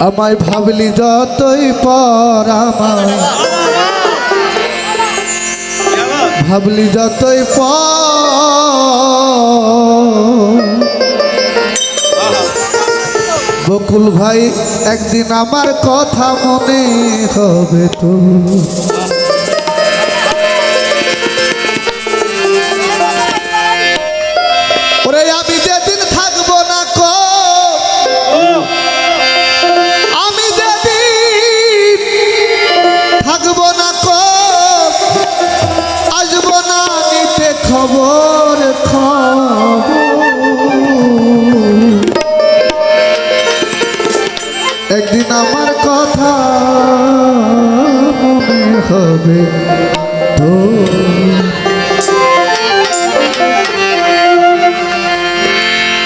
আমায় ভাবলি যতই পর আমায়। ভাবলি যতই বকুল ভাই, একদিন আমার কথা মনে হবে তো। হবে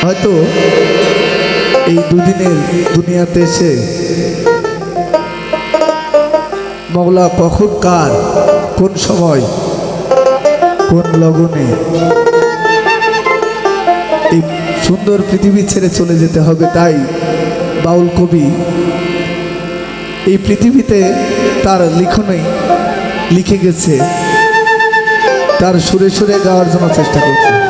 হয়তো এই দুদিনের দুনিয়াতে এসে মগলা কখন কার কোন সময়, কোন লগনে এই সুন্দর পৃথিবী ছেড়ে চলে যেতে হবে তাই বাউল কবি এই পৃথিবীতে তার লিখনে লিখে গেছে। তার সুরে সুরে গাওয়ার জন্য চেষ্টা করছে।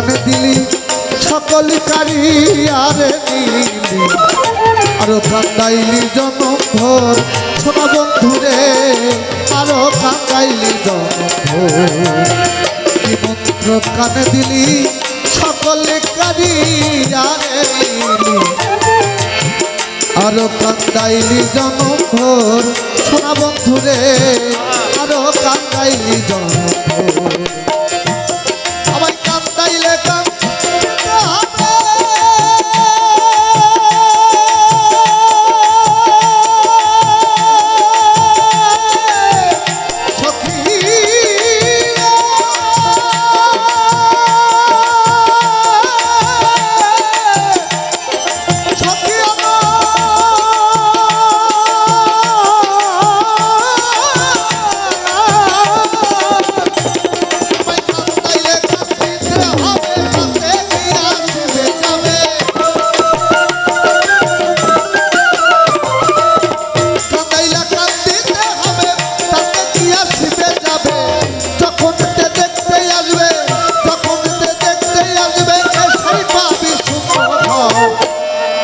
কানে দিলি, সকল কারি আরে নিলি আরও কান্দাইলি ভোর শোনা বন্ধুরে, আরও কান্দাইলি জনম ভোর। কি মন্ত্র কানে দিলি, সকল কারি আরে নিলি আরও কান্দাইলি জনম ভোর শোনা বন্ধুরে, আরও কান্দাইলি জনম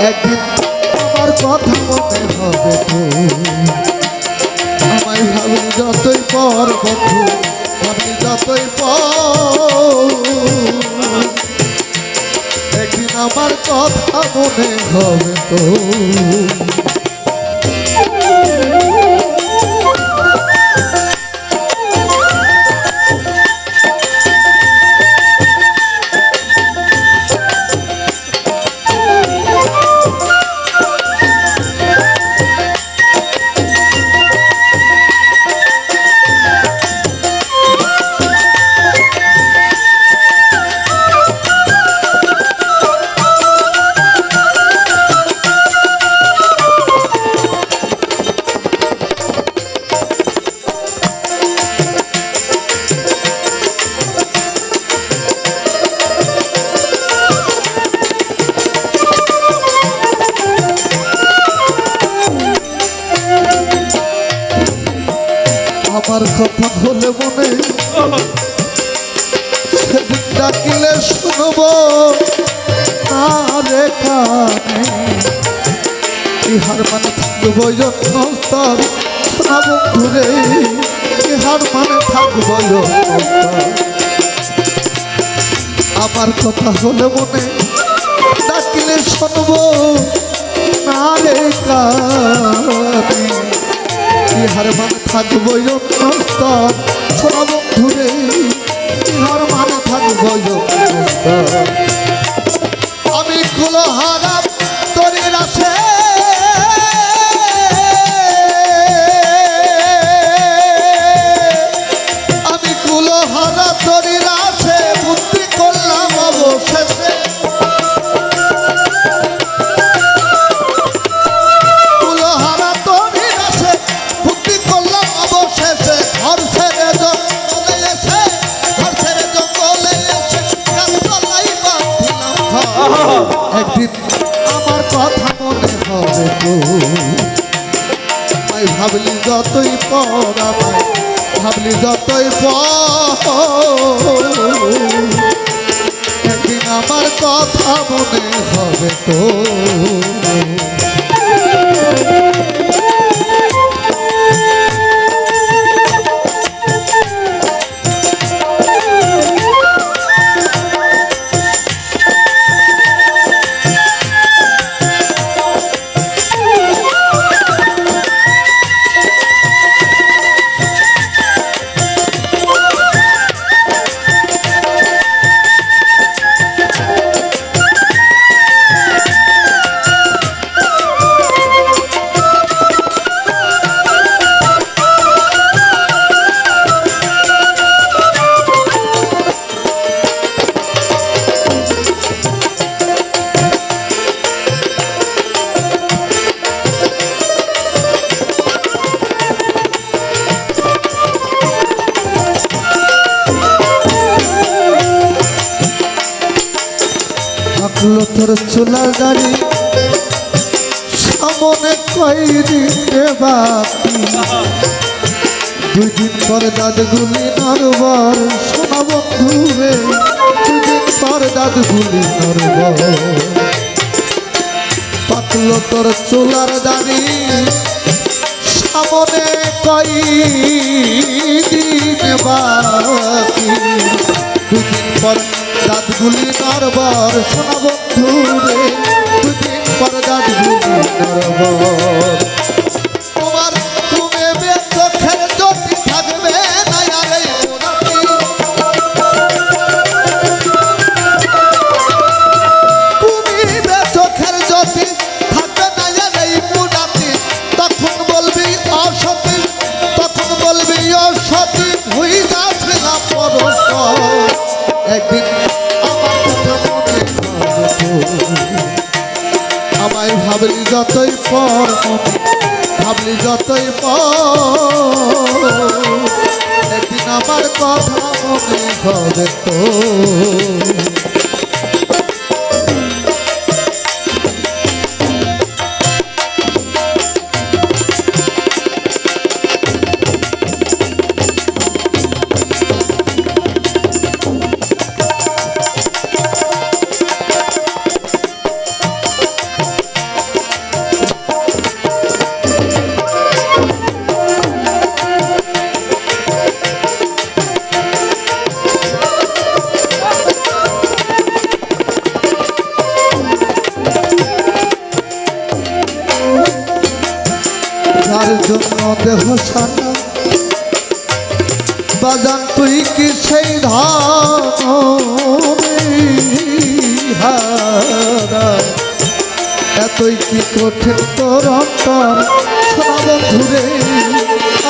একদিন আমার কথা মনে হবে আমায় যতই পর বন্ধু, ভাবি যতই পর। একদিন আমার কথা মনে হবে তো। আমার কথা হলে মনে। সেদিন ডাকিলে শুনব না রে কানে। ইহার মানে থাকব যত্ন স্তর, শোনাব ঘুরে। ইহার মানে থাকব। আমার কথা হলে মনে ডাকিলে শুনব না রে কানে। ইহার মানে থাকব যত্ন স্তর শোনাব ঘুরে ইহার মানে থাকব যত্ন স্তর আমি কুলো পর একদিন আমার কথা মনে হবে তো চুলার দাড়ি সামনে কয়দিন রে বাকি দুই দিন পরে দাদগুলি নরবর, সোনা বন্ধু রে দুই দিন পর দাদগুলি নরবর। পাতলো তোর চুলার দাড়ি, সামনে কয়দিন বাকি দুদিন পর দাঁতগুলি নরবর শোনা বন্ধু রে দুদিন পর দাঁতগুলি নরবর যতই একদিন আমার কথা মনে হবে তো বাজান। তুই কি সেই ধন এতই কি কঠিন তোর অন্তর?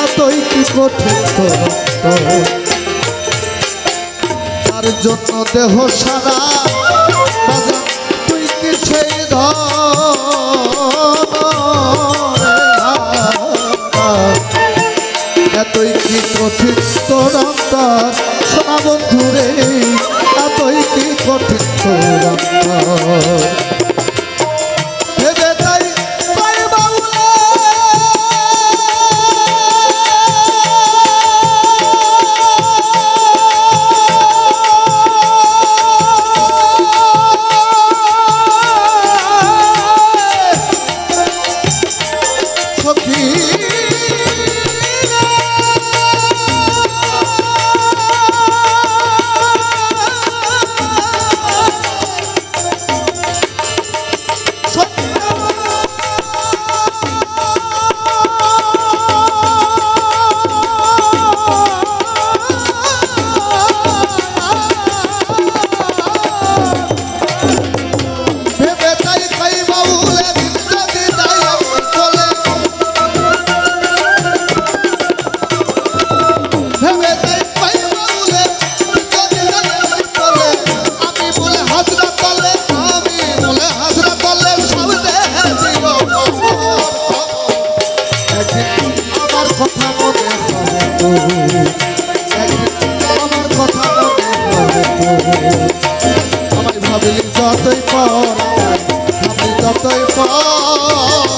এতই কি কঠিন তোর তার জন্য দেহ সারা। তুই কি সেই ধন কি কঠিন তোর অন্তর সোনা বন্ধুরে এতই কি কঠিন তোর আমার কথা মনে হবে তো। আমার কথা মনে হবে তো। আমায় ভাবলি যতই পর, আমায় যতই পর।